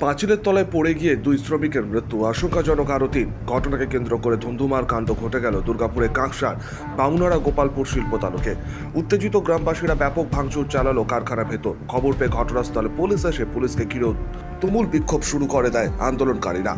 পাঁচিলের তলায় পড়ে গিয়ে দুই শ্রমিকের মৃত্যু। আশঙ্কাজনক আরও তিন। ঘটনাকে কেন্দ্র করে ধুন্ধুমার কাণ্ড ঘটে গেল দুর্গাপুরে কাঁকসার বামুনারা গোপালপুর শিল্প তালুকে। উত্তেজিত গ্রামবাসীরা ব্যাপক ভাঙচুর চালালো কারখানার ভেতর। খবর পেয়ে ঘটনাস্থলে পুলিশ এসে পুলিশকে ঘিরেও তুমুল বিক্ষোভ শুরু করে দেয় আন্দোলনকারীরা।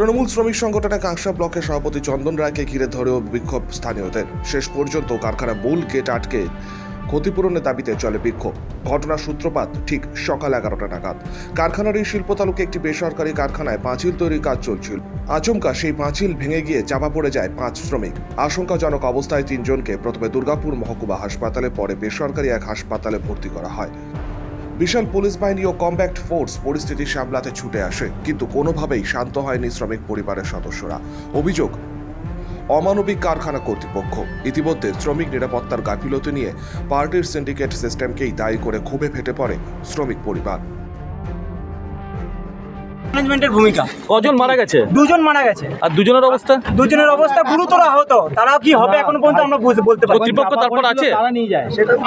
তৃণমূল শ্রমিক সংগঠনের কাঁকসা ব্লকের সভাপতি চন্দন রায়কে ঘিরে ধরেও বিক্ষোভ স্থানীয়দের। শেষ পর্যন্ত কারখানা মূল গেট আটকে ক্ষতিপূরণের দাবিতে চলে বিক্ষোভ। ঘটনার সূত্রপাত ঠিক সকাল এগারোটা নাগাদ। কারখানার এই শিল্প তালুকে একটি বেসরকারি কারখানায় পাঁচিল তৈরির কাজ চলছিল। আচমকা সেই পাঁচিল ভেঙে গিয়ে চাপা পড়ে যায় পাঁচ শ্রমিক। আশঙ্কাজনক অবস্থায় তিনজনকে প্রথমে দুর্গাপুর মহকুমা হাসপাতালে, পরে বেসরকারি এক হাসপাতালে ভর্তি করা হয়। বিশাল পুলিশ বাহিনী ও কম্ব্যাক্ট ফোর্স পরিস্থিতি সামলাতে ছুটে আসে, কিন্তু কোনোভাবেই শান্ত হয়নি শ্রমিক পরিবারের সদস্যরা। অভিযোগ, অমানবিক কারখানা কর্তৃপক্ষ। ইতিমধ্যে শ্রমিক নিরাপত্তার গাফিলতি নিয়ে পার্টির সিন্ডিকেট সিস্টেমকেই দায়ী করে ক্ষোভে ফেটে পড়ে শ্রমিক পরিবার। ম্যানেজমেন্টের ভূমিকা। কজন মারা গেছে? দুজন মারা গেছে। আর দুজনের অবস্থা? দুজনের অবস্থা গুরুতর আহত। তারা কি হবে এখনও পর্যন্ত আমরা বুঝতে বলতে পারি কর্তৃপক্ষ তারপর আছে?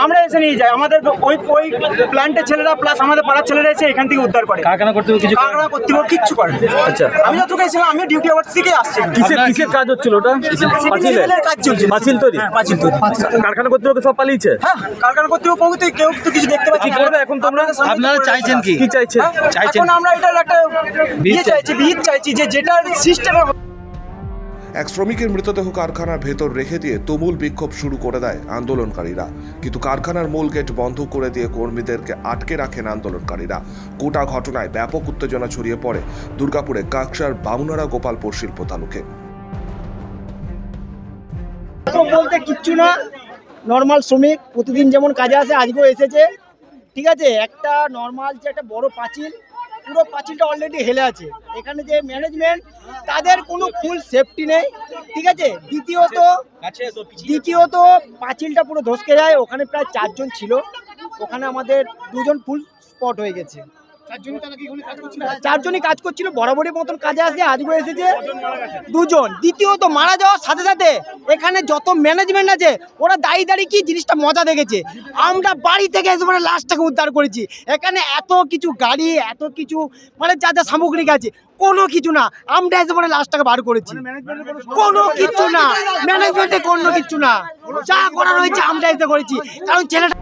আমরা এসে নিয়ে যাই। আমাদের ওই ওই প্ল্যান্টের ছেলেরা প্লাস আমাদের পাড়ার ছেলেরা এসে এখান থেকে উদ্ধার করে। কারখানা করতে কিছু? কারখানা কর্তৃপক্ষ কিচ্ছু করে আচ্ছা। আমি যতটুকু এসেছিলাম আমি ডিউটি আওয়ার থেকে আসছি কিসের কিসের কাজ হচ্ছিল ওটা? পাঁচিলে কাজ চলছে পাঁচিল তৈরি? হ্যাঁ, পাঁচিল তৈরি। কারখানা কর্তৃপক্ষ সব পালিয়েছে? হ্যাঁ কারখানা কর্তৃপক্ষ কেউ তো কিছু দেখতে পাচ্ছি। এখন তোমরা? আপনারা চাইছেন কি? কি চাইছেন? হ্যাঁ, এখন আমরা এটার একটা চাইছি বিহিত চাইছি যে যেটার সিস্টেমে এক শ্রমিকের মৃতদেহ কারখানার ভেতর রেখে দিয়ে তুমুল বিক্ষোভ শুরু করে দেয় আন্দোলনকারীরা। কিন্তু কারখানার মূল গেট বন্ধ করে দিয়ে কর্মীদেরকে আটকে রাখেন আন্দোলনকারীরা। গোটা ঘটনায় ব্যাপক উত্তেজনা ছড়িয়ে পড়ে দুর্গাপুরে কাকসার বামুনারা গোপালপুর শিল্প তালুকে। বলতে কিচ্ছু না। নর্মাল শ্রমিক প্রতিদিন যেমন কাজে আসে আজকেও এসেছে। ঠিক আছে? একটা নর্মাল যে একটা বড় পাঁচিল পুরো পাঁচিলটা অলরেডি হেলে আছে। এখানে যে ম্যানেজমেন্ট তাদের কোনো ফুল সেফটি নেই, ঠিক আছে? দ্বিতীয়ত দ্বিতীয়ত পাঁচিলটা পুরো ধসকে যায়। ওখানে প্রায় চারজন ছিল। ওখানে আমাদের দুজন ফুল স্পট হয়ে গেছে। চারজনই কাজ করছিল? বরাবরই মতন কাজে আসে আজকেও এসেছে দুজন দ্বিতীয়ত মারা যাওয়ার সাথে সাথে এখানে যত ম্যানেজমেন্ট আছে ওরা দাঁড়িয়ে দাঁড়িয়ে কি জিনিসটা মজা দেখেছে। আমরা বাড়ি থেকে এসে মানে লাশটাকে উদ্ধার করেছি। এখানে এত কিছু গাড়ি এত কিছু মানে যা যা সামগ্রিক আছে কোনো কিছু না। আমরা এসে মানে লাশটাকে বার করেছি। কোনো কিছু না। ম্যানেজমেন্টে কোনো কিছু না। যা করা রয়েছে আমরা এসে করেছি। কারণ ছেলেটা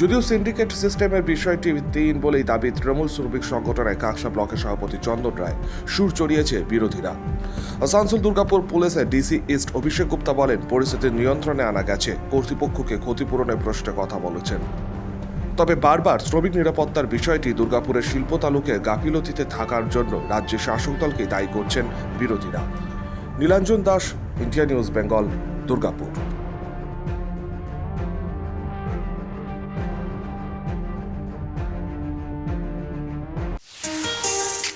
যদিও সিন্ডিকেট সিস্টেমের বিষয়টি ভিত্তিহীন বলেই দাবি তৃণমূল শ্রমিক সংগঠনের কাকসা ব্লকের সভাপতি চন্দন রায়। সুর চড়িয়েছে বিরোধীরা। আসানসোল দুর্গাপুর পুলিশের ডিসি ইস্ট অভিষেক গুপ্তা বলেন, পরিস্থিতি নিয়ন্ত্রণে আনা গেছে। কর্তৃপক্ষকে ক্ষতিপূরণের প্রশ্নে কথা বলেছেন। তবে বারবার শ্রমিক নিরাপত্তার বিষয়টি দুর্গাপুরের শিল্প তালুকে গাফিলতিতে থাকার জন্য রাজ্যের শাসক দলকে দায়ী করছেন বিরোধীরা। Nilanjan Das, India News, Bengal, Durgapur.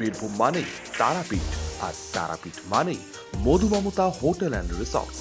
Birbhum মানেই তারাপীঠ আর তারাপীঠ মানেই মধুমমতা হোটেল অ্যান্ড রিসর্ট।